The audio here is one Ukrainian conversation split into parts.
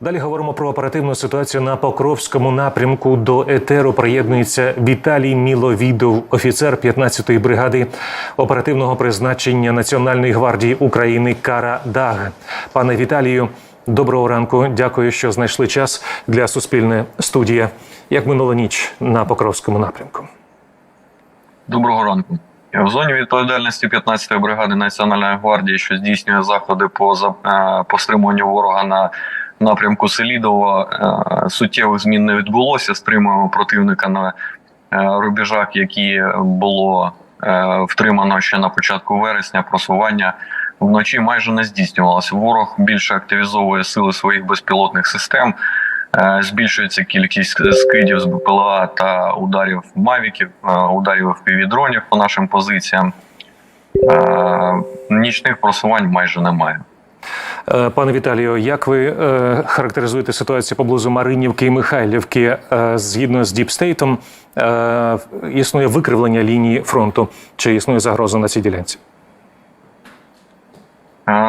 Далі говоримо про оперативну ситуацію на Покровському напрямку. До етеру приєднується Віталій Міловідов, офіцер 15-ї бригади оперативного призначення Національної гвардії України Кара Даг. Пане Віталію, доброго ранку. Дякую, що знайшли час для суспільної студія. Як минула ніч на Покровському напрямку? Доброго ранку. В зоні відповідальності 15-ї бригади Національної гвардії, що здійснює заходи по е, по стримуванню ворога на напрямку Селідово, е, суттєвих змін не відбулося. Стримуємо противника на е, рубежах, які було е, втримано ще на початку вересня. Просування вночі майже не здійснювалося. Ворог більше активізовує сили своїх безпілотних систем. Збільшується кількість скидів з БПЛА та ударів мавіків, ударів півдронів по нашим позиціям. Нічних просувань майже немає. Е, Пане Віталію, як ви е, характеризуєте ситуацію поблизу Маринівки і Михайлівки? Е, згідно з Діпстейтом, існує викривлення лінії фронту. Чи існує загроза на цій ділянці?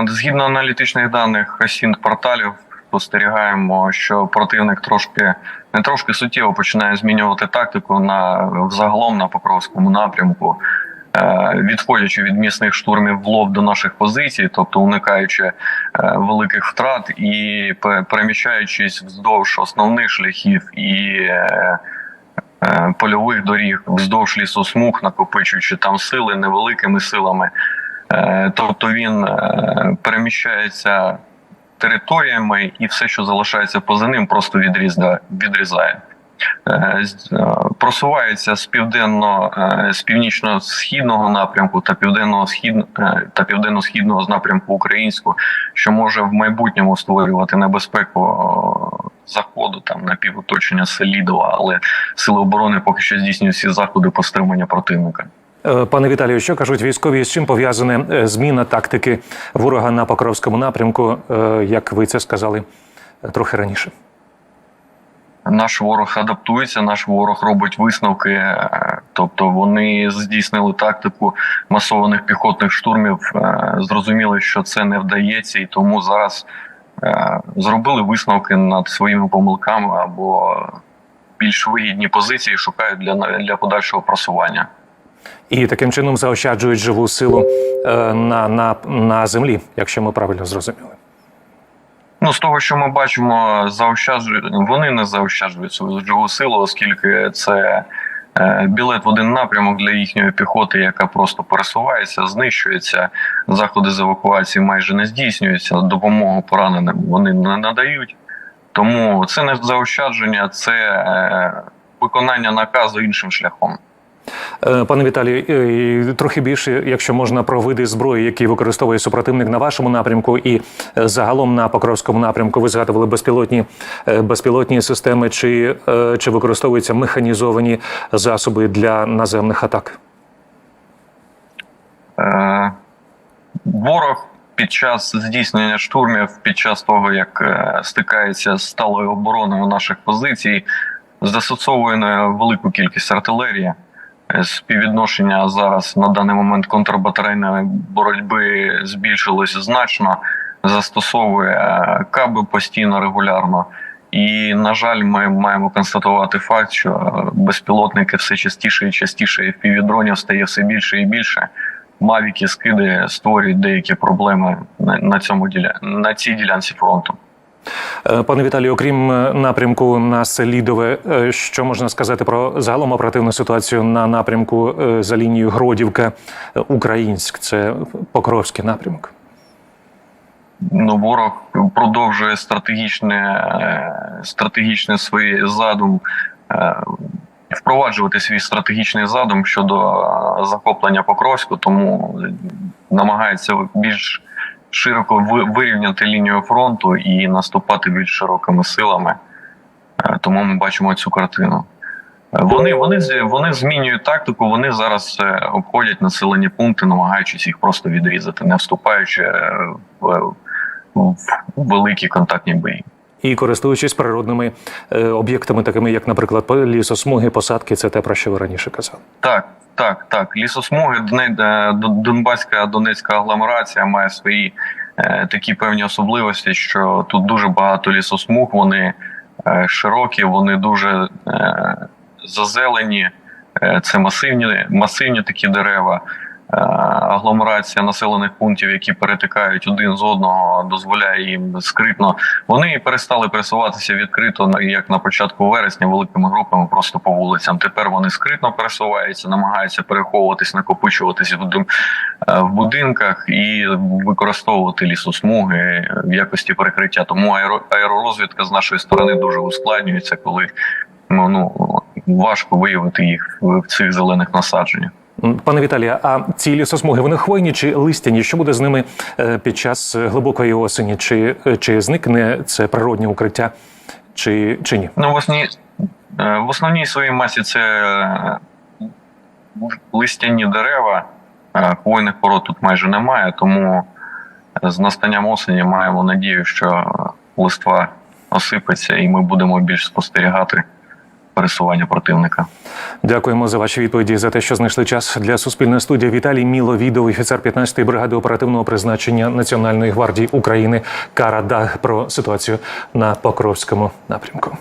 Згідно аналітичних даних сінт порталів, спостерігаємо, що противник трошки не трошки суттєво починає змінювати тактику на взагалом на Покровському напрямку, відходячи від місних штурмів в лоб до наших позицій, тобто уникаючи е, великих втрат і переміщаючись вздовж основних шляхів і е, е, польових доріг, вздовж лісосмуг, накопичуючи там сили невеликими силами. Е, Тобто він е, переміщається територіями, і все, що залишається поза ним, просто відрізає. Е, е, Просувається з південно е, з північно-східного напрямку та південного схід та південно-східного з напрямку українського, що може в майбутньому створювати небезпеку заходу там на півоточення Селідова, але сили оборони поки що здійснюють всі заходи по стримання противника. Пане Віталію, що кажуть військові, з чим пов'язане зміна тактики ворога на Покровському напрямку, як ви це сказали трохи раніше? Наш ворог адаптується, наш ворог робить висновки. е, Тобто вони здійснили тактику масованих піхотних штурмів. е, Зрозуміли, що це не вдається, і тому зараз е, зробили висновки над своїми помилками або більш вигідні позиції шукають для, для подальшого просування. І таким чином заощаджують живу силу на, на, на землі, якщо ми правильно зрозуміли. Ну, з того, що ми бачимо, заощаджують вони не заощаджують свою живу силу, оскільки це е, білет в один напрямок для їхньої піхоти, яка просто пересувається, знищується. Заходи з евакуації майже не здійснюються. Допомогу пораненим вони не надають. Тому це не заощадження, це е, виконання наказу іншим шляхом. Е, Пане Віталію, трохи більше, якщо можна, про види зброї, які використовує супротивник на вашому напрямку, і е, загалом на Покровському напрямку ви згадували безпілотні е, безпілотні системи, чи, чи використовуються механізовані засоби для наземних атак? Ворог під час здійснення штурмів, під час того, як стикається з сталою обороною наших позицій, застосовує велику кількість артилерії. Співвідношення зараз на даний момент контрбатарейної боротьби збільшилось значно. Застосовує е, каби постійно регулярно. І, на жаль, ми маємо констатувати факт, що е, безпілотники все частіше і частіше півдронів стає все більше і більше. Мавіки скиди створюють деякі проблеми на цьому діля... на цій ділянці фронту. Е, Пане Віталію, окрім е, напрямку на Селідове, е, що можна сказати про загалом оперативну ситуацію на напрямку за лінією Гродівка Українськ, це Покровський напрямок. Ну, ворог продовжує стратегічне, стратегічне своє задум впроваджувати свій стратегічний задум щодо захоплення Покровську, тому намагається більш широко вирівняти лінію фронту і наступати більш широкими силами. Е, Тому ми бачимо цю картину. Е, Вони, вони, вони змінюють тактику, вони зараз е, обходять населені пункти, намагаючись їх просто відрізати, не вступаючи в, в великі контактні бої. І користуючись природними е, об'єктами, такими як, наприклад, лісосмуги, посадки, це те, про що ви раніше казали. Так, так, так. Лісосмуги, е, Дон- Донбаська Донецька агломерація має свої е, такі певні особливості, що тут дуже багато лісосмуг, вони е, широкі, вони дуже зазелені, це масивні, масивні такі дерева. Е, Агломерація населених пунктів, які перетикають один з одного, дозволяє їм скритно. Вони перестали пересуватися відкрито, як на початку вересня, великими групами просто по вулицям. Тепер вони скритно пересуваються, намагаються переховуватись, накопичуватись в е, в будинках і використовувати лісосмуги в якості перекриття. Тому аеро, аеророзвідка з нашої сторони дуже ускладнюється, коли ну, ну важко виявити їх в цих зелених насадженнях. Пане Віталія, а ці лісосмуги вони хвойні чи листяні? Що буде з ними е, під час е, глибокої осені? Чи, е, чи зникне це природнє укриття, чи, чи ні? Ну, в основній, в основній своїй масі це листяні дерева. Хвойних пород тут майже немає, тому з настанням осені маємо надію, що листва осипеться, і ми будемо більш спостерігати пересування противника. Дякуємо за ваші відповіді за те, що знайшли час для суспільної студії. Віталій Міловідов, офіцер 15-ї бригади оперативного призначення Національної гвардії України. Карада про ситуацію на Покровському напрямку.